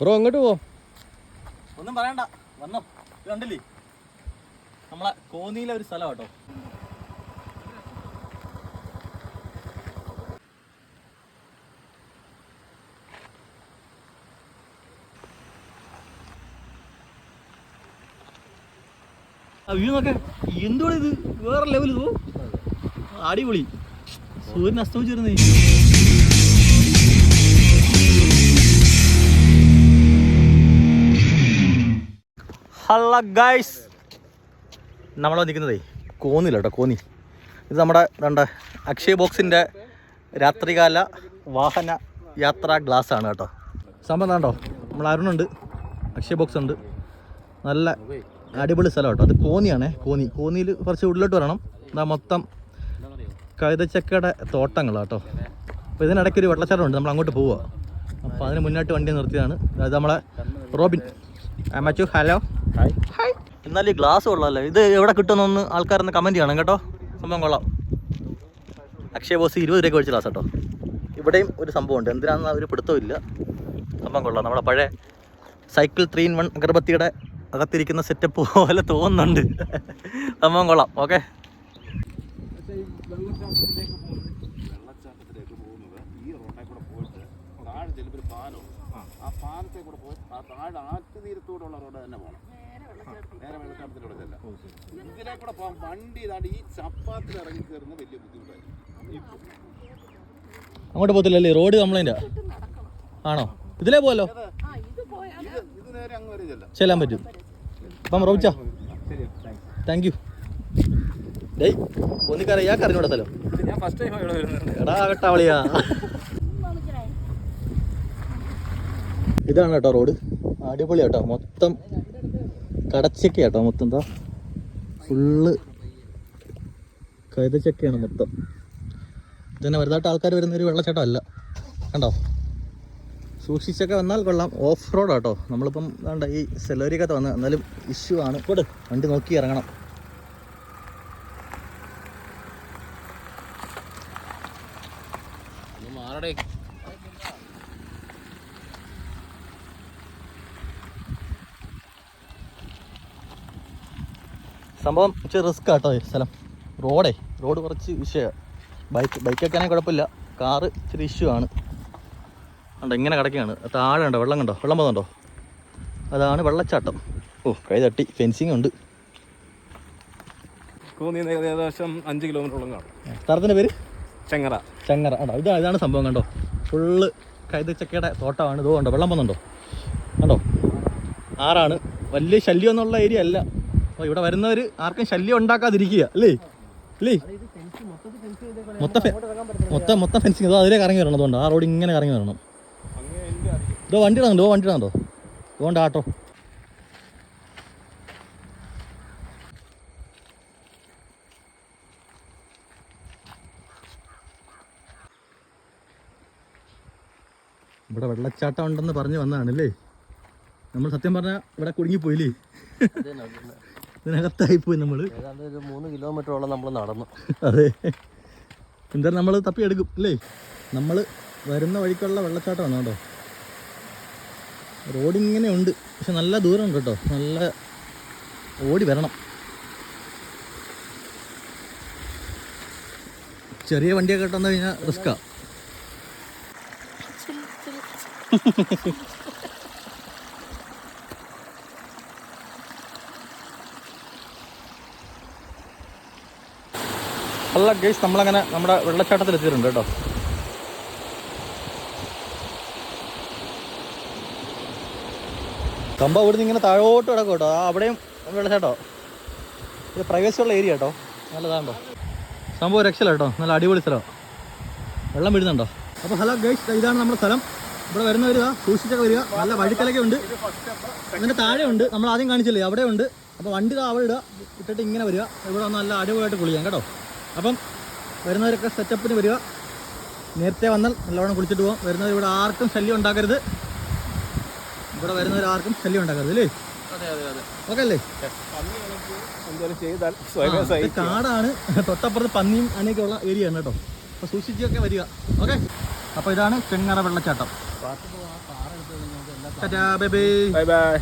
Bro അങ്ങോട്ട് പോ. ഒന്നും പറയണ്ട. വന്നോ. കണ്ടില്ലേ? നമ്മളെ കോന്നിയിലെ ഒരു സ്ഥലം കേട്ടോ എന്തുവാണ് ഇത് വേറെ ലെവൽ അടിപൊളി. സൂര്യൻ അസ്തമിച്ചിരുന്നേ. ഹലോ ഗൈസ് നമ്മൾ വന്നിരിക്കുന്നത് കോന്നില്ല കേട്ടോ കോന്നി. ഇത് നമ്മുടെ രണ്ട് അക്ഷയ ബോക്സിന്റെ രാത്രികാല വാഹന യാത്രാ ഗ്ലാസ് ആണ് കേട്ടോ. സംഭവം കണ്ടോ നമ്മൾ അരുണുണ്ട് അക്ഷയ ബോക്സ് ഉണ്ട്. നല്ല അടിപൊളി സ്ഥലം കേട്ടോ. അത് കോന്നിയാണേ കോന്നി. കോന്നിയിൽ കുറച്ച് ഉള്ളിലോട്ട് വരണം. ഇതാ മൊത്തം കഴുതച്ചക്കയുടെ തോട്ടങ്ങളാട്ടോ അപ്പോൾ ഇതിനിടയ്ക്ക് ഒരു വെള്ളച്ചാട്ടം ഉണ്ട്. നമ്മൾ അങ്ങോട്ട് പോവുക. അപ്പോൾ അതിന് മുന്നോട്ട് വണ്ടി നിർത്തിയതാണ്. അതായത് നമ്മളെ റോബിൻ. മച്ചു ഹലോ. എന്നാൽ ഈ ഗ്ലാസ് കൊള്ളാമല്ലേ ഇത് എവിടെ കിട്ടുമെന്നൊന്ന് ആൾക്കാരൊന്ന് കമന്റ് ചെയ്യണം കേട്ടോ. സംഭവം കൊള്ളാം. അക്ഷയ ബോസ് ഇരുപത് രൂപയ്ക്ക് മേടിച്ച ഗ്ലാസ് കേട്ടോ ഇവിടെയും ഒരു സംഭവമുണ്ട്. എന്തിനാണെന്ന് ഒരു പിടുത്തമില്ല സംഭവം കൊള്ളാം. നമ്മുടെ പഴയ സൈക്കിൾ ത്രീ ഇൻ വൺ അഗർബത്തിയുടെ അകത്തിരിക്കുന്ന സെറ്റപ്പ് പോലെ തോന്നുന്നുണ്ട്. സംഭവം കൊള്ളാം. ഓക്കെ വെള്ളച്ചാട്ടത്തിലേക്ക് പോകുന്നത് ഈ റോഡിൽ കൂടെ പോയിട്ട് താഴെ ചെല്ലുമ്പോൾ ഒരു പാലം ആ. പാലത്തെ കൂടെ പോയി ആ. താഴെ ആറ്റുനീരത്തോടുള്ള റോഡ് തന്നെ പോകണം നേരെ വെള്ളച്ചാട്ടത്തിലൂടെ ചെല്ലാം ഇതിലെ കൂടെ പോകാൻ വണ്ടി ഇതാണ്ട് ഈ ചപ്പാത്തിൽ ഇറങ്ങി കയറുന്ന വലിയ ബുദ്ധിമുട്ടായിരിക്കും. അങ്ങോട്ട് പോകത്തില്ലല്ലേ? റോഡ് കംപ്ലൈന്റാ ആണോ? ഇതിലേ പോലോ ഇത് ഇത് നേരെ അങ്ങ് വരെ ചെല്ലാം ചെല്ലാൻ പറ്റും. അപ്പം റോബിച്ച. താങ്ക് യു ഡേയ് സ്ഥലം ഞാൻ ഫസ്റ്റ് ടൈം ഇവിടെ വരുന്നുണ്ട്. എടാ വെട്ടാവളിയാ. ഇതാണ് കേട്ടോ റോഡ്. അടിപൊളി കേട്ടോ മൊത്തം കടച്ചക്ക കേട്ടോ മൊത്തം എന്താ? ഫുള്ള് കൈതച്ചക്കയാണ് മൊത്തം. ഇതന്നെ വലുതായിട്ട് ആൾക്കാർ വരുന്ന ഒരു വെള്ളച്ചാട്ടം അല്ല. കണ്ടോ? സൂക്ഷിച്ചൊക്കെ വന്നാൽ കൊള്ളാം. ഓഫ് റോഡ് ആട്ടോ. നമ്മളിപ്പം വേണ്ട ഈ സെലോരിക്കകത്ത് വന്ന എന്നാലും ഇഷ്യൂ ആണ്. കൊടു വണ്ടി നോക്കി ഇറങ്ങണം. മാറടേ. സംഭവം ഇച്ചിരി റിസ്ക് ആട്ടോ സ്ഥലം. റോഡേ റോഡ് കുറച്ച് വിഷയമാണ് ബൈക്ക് ബൈക്കൊക്കെ വെക്കാനേ കുഴപ്പമില്ല. കാറ് ഇച്ചിരി ഇഷ്യൂ ആണ്. കണ്ടോ ഇങ്ങനെ കിടക്കുകയാണ്. താഴെ ഉണ്ടോ വെള്ളം കണ്ടോ? വെള്ളം പോകുന്നുണ്ടോ അതാണ് വെള്ളച്ചാട്ടം. ഓ കൈ തട്ടി. ഫെൻസിങ് ഉണ്ട്. ഏകദേശം അഞ്ച് കിലോമീറ്ററോളം കാണും. സ്ഥലത്തിന്റെ പേര്? ചെങ്ങറ. ചെങ്ങറ. കണ്ടോ ഇതാ ഇതാണ് സംഭവം കണ്ടോ? ഫുള്ള് കൈതച്ചക്കയുടെ തോട്ടമാണ്. ഇതോ കണ്ടോ വെള്ളം പോകുന്നുണ്ടോ കണ്ടോ? ആറാണ്. വലിയ ശല്യം എന്നുള്ള ഏരിയ അല്ല. അപ്പോൾ ഇവിടെ വരുന്നവർ ആർക്കും ശല്യം ഉണ്ടാക്കാതിരിക്കുക. അല്ലേ? അല്ലേ? മൊത്തം മൊത്തം മൊത്തം ഫെൻസിങ് ഇതോ അതിലേക്ക് ഇറങ്ങി വരണം. അതുകൊണ്ട്. ആ റോഡ് ഇങ്ങനെ ഇറങ്ങി വരണം. ഇതോ വണ്ടി ഇടാണ്ടോ വണ്ടി ഇടാണ്ടോ അതുകൊണ്ട് ആട്ടോ. ഇവിടെ വെള്ളച്ചാട്ടം ഉണ്ടെന്ന് പറഞ്ഞു വന്നതാണല്ലേ നമ്മൾ സത്യം പറഞ്ഞാൽ ഇവിടെ കുടുങ്ങിപ്പോയില്ലേ? ഇതിനകത്തായിപ്പോയി നമ്മൾ ഏതാണ്ട് ഒരു മൂന്ന് കിലോമീറ്ററോളം നമ്മൾ നടന്നു. അതെ. എന്തായാലും നമ്മൾ തപ്പിയെടുക്കും അല്ലേ? നമ്മൾ വരുന്ന വഴിക്കുള്ള വെള്ളച്ചാട്ടമാണ് കേട്ടോ. റോഡ് ഇങ്ങനെ ഉണ്ട് പക്ഷെ നല്ല ദൂരം ഉണ്ട് കേട്ടോ. നല്ല ഓടി വരണം. ചെറിയ വണ്ടിയൊക്കെ ഇട്ടെന്ന് കഴിഞ്ഞാൽ റിസ്ക്കാ. അല്ല ഗേസ് നമ്മളങ്ങനെ നമ്മുടെ വെള്ളച്ചാട്ടത്തിൽ എത്തിയിട്ടുണ്ട് കേട്ടോ. കമ്പ ഇവിടുന്ന് ഇങ്ങനെ താഴോട്ട് കിടക്കും കേട്ടോ. അവിടെയും വെള്ളച്ചാട്ടോ. ഇത് പ്രൈവസി ഉള്ള ഏരിയ കേട്ടോ. നല്ലതാണ്ടോ സംഭവം രക്ഷല കേട്ടോ. നല്ല അടിപൊളി സ്ഥലമാണ് വെള്ളം വീഴുന്നുണ്ടോ അപ്പോൾ ഹലോ ഗൈസ് ഇതാണ് നമ്മുടെ സ്ഥലം. ഇവിടെ വരുന്നവർ സൂക്ഷിച്ചൊക്കെ വരിക. നല്ല വഴിക്കലൊക്കെ ഉണ്ട്. അതിന്റെ താഴെ ഉണ്ട്. നമ്മൾ ആദ്യം കാണിച്ചില്ലേ? അവിടെ ഉണ്ട്. അപ്പോൾ വണ്ടി താവളിടുക ഇട്ടിട്ട് ഇങ്ങനെ വരിക. ഇവിടെ നല്ല അടിപൊളിയായിട്ട് കുളിക്കാം കേട്ടോ. അപ്പം വരുന്നവരൊക്കെ സെറ്റപ്പിന് വരിക. നേരത്തെ വന്നാൽ നല്ലവണ്ണം കുളിച്ചിട്ട് പോകാം വരുന്നവർ ഇവിടെ ആർക്കും ശല്യം ഉണ്ടാക്കരുത്. ഇവിടെ വരുന്നവർ ആർക്കും ശല്യം ഉണ്ടാക്കരുത് അല്ലേ? ഓക്കെ അല്ലേ? കാടാണ്. തൊട്ടപ്പുറത്ത് പന്നിയും അങ്ങനെയൊക്കെ ഉള്ള ഏരിയ ആണ് കേട്ടോ. അപ്പൊ സൂക്ഷിച്ചൊക്കെ വരിക. ഓക്കെ? അപ്പൊ ഇതാണ് ചെങ്ങറ വെള്ളച്ചാട്ടം. Bye bye